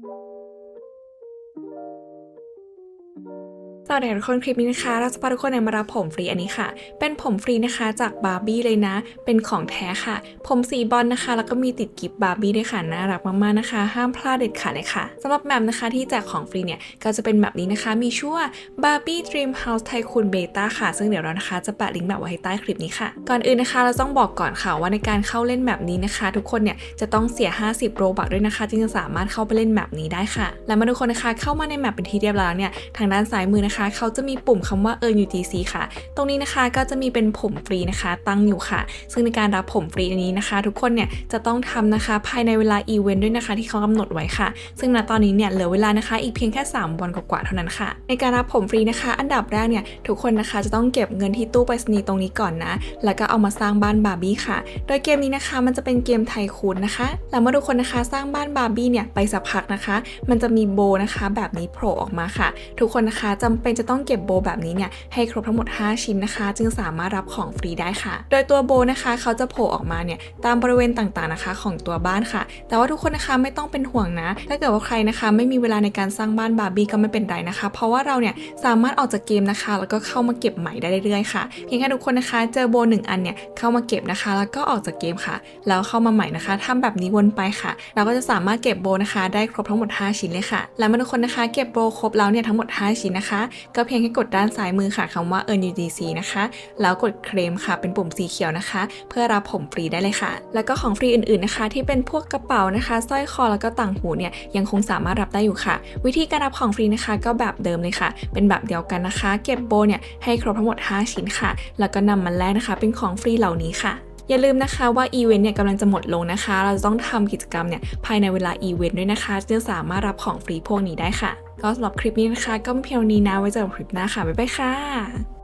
Thank you สวัสดีทุกคนคลิปนี้นะคะ เราจะพาทุกคนมารับผมฟรีอันนี้ค่ะ เป็นผมฟรีนะคะจากบาร์บี้เลยนะ เป็นของแท้ค่ะ ผมสีบอลนะคะ แล้วก็มีติดกิฟต์บาร์บี้ด้วยค่ะน่ารักมากๆนะคะ ห้ามพลาดเด็ดขาดเลยค่ะสำหรับแมปนะคะที่แจกของฟรีเนี่ยก็จะเป็นแบบนี้นะคะ มีชื่อว่า Barbie Dream House Tycoon Beta ค่ะ ซึ่งเดี๋ยวเรานะคะจะแปะลิงก์แบบไว้ให้ใต้คลิปนี้ค่ะก่อนอื่นนะคะ เราต้องบอกก่อนค่ะว่าในการเข้าเล่นแบบนี้นะคะ ทุกคนเนี่ยจะต้องเสีย 50 โรบักด้วยนะคะ จึงจะสามารถเข้าไปเล่นแบบนี้ได้ค่ะ และมาทุกคนนะคะเข้ามาในแมปเป็นทีเรียบร้อยแล้วเนี่ยทางด้านซ้ายมือนะคะเขาจะมีปุ่มคำว่า earn UTC ค่ะ ตรงนี้นะคะก็จะมีเป็นผมฟรีนะคะ ตั้งอยู่ค่ะ ซึ่งในการรับผมฟรีอันนี้นะคะ ทุกคนเนี่ยจะต้องทำนะคะภายในเวลาอีเวนต์ด้วยนะคะ ที่เขากำหนดไว้ค่ะ ซึ่งณตอนนี้เนี่ยเหลือเวลานะคะ อีกเพียงแค่ 3 วันกว่าๆเท่านั้นค่ะ ในการรับผมฟรีนะคะ อันดับแรกเนี่ยทุกคนนะคะจะต้องเก็บเงินที่ตู้ไปรษณีย์ตรงนี้ก่อนนะ แล้วก็เอามาสร้างบ้านบาร์บี้ค่ะ โดยเกมนี้นะคะมันจะเป็นเกมไทคูนนะคะแล้วเมื่อทุกคนนะคะสร้างบ้านบาร์บี้เนี่ยไปสักพักนะคะ มันจะมีโบนะคะ แบบนี้โผล่ออกมาค่ะ ทุกคนนะคะจำเป็นจะต้องเก็บโบแบบนี้เนี่ยให้ครบทั้งหมด 5 ชิ้นนะคะ จึงสามารถรับของฟรีได้ค่ะ โดยตัวโบนะคะเขาจะโผล่ออกมาเนี่ยตามบริเวณต่างๆนะคะ ของตัวบ้านค่ะ แต่ว่าทุกคนนะคะไม่ต้องเป็นห่วงนะ ถ้าเกิดว่าใครนะคะ ไม่มีเวลาในการสร้างบ้านบาร์บี้ก็ไม่เป็นไรนะคะ เพราะว่าเราเนี่ยสามารถออกจากเกมนะคะ แล้วก็เข้ามาเก็บใหม่ได้เรื่อยๆค่ะเพียงแค่ทุกคนนะคะเจอโบหนึ่งอันเนี่ยเข้ามาเก็บนะคะ แล้วก็ออกจากเกมค่ะ แล้วเข้ามาใหม่นะคะทำแบบนี้วนไปค่ะ เราก็จะสามารถเก็บโบนะคะ ได้ครบทั้งหมด 5 ชิ้นเลยค่ะ และเมื่อทุกคนนะคะ เก็บโบครบแล้วเนี่ยทั้งหมด 5 ชิ้นนะคะก็เพียงแค่กดด้านซ้ายมือค่ะคำว่า earn UDC นะคะ แล้วกดเคลมค่ะเป็นปุ่มสีเขียวนะคะ เพื่อรับผมฟรีได้เลยค่ะ แล้วก็ของฟรีอื่นๆนะคะ ที่เป็นพวกกระเป๋านะคะสร้อยคอแล้วก็ต่างหูเนี่ยยังคงสามารถรับได้อยู่ค่ะ วิธีการรับของฟรีนะคะ ก็แบบเดิมเลยค่ะ เป็นแบบเดียวกันนะคะ เก็บโบเนี่ยให้ครบทั้งหมด 5 ชิ้นค่ะ แล้วก็นำมาแลกนะคะ เป็นของฟรีเหล่านี้ค่ะ อย่าลืมนะคะว่าอีเวนต์เนี่ยกำลังจะหมดลงนะคะ เราจะต้องทำกิจกรรมเนี่ยภายในเวลาอีเวนต์ด้วยนะคะจึงสามารถรับของฟรีพวกนี้ได้ค่ะ ก็สำหรับคลิปนี้นะคะ ก็เพียงนี้นะไว้เจอกันคลิปหน้าค่ะบ๊ายบายค่ะ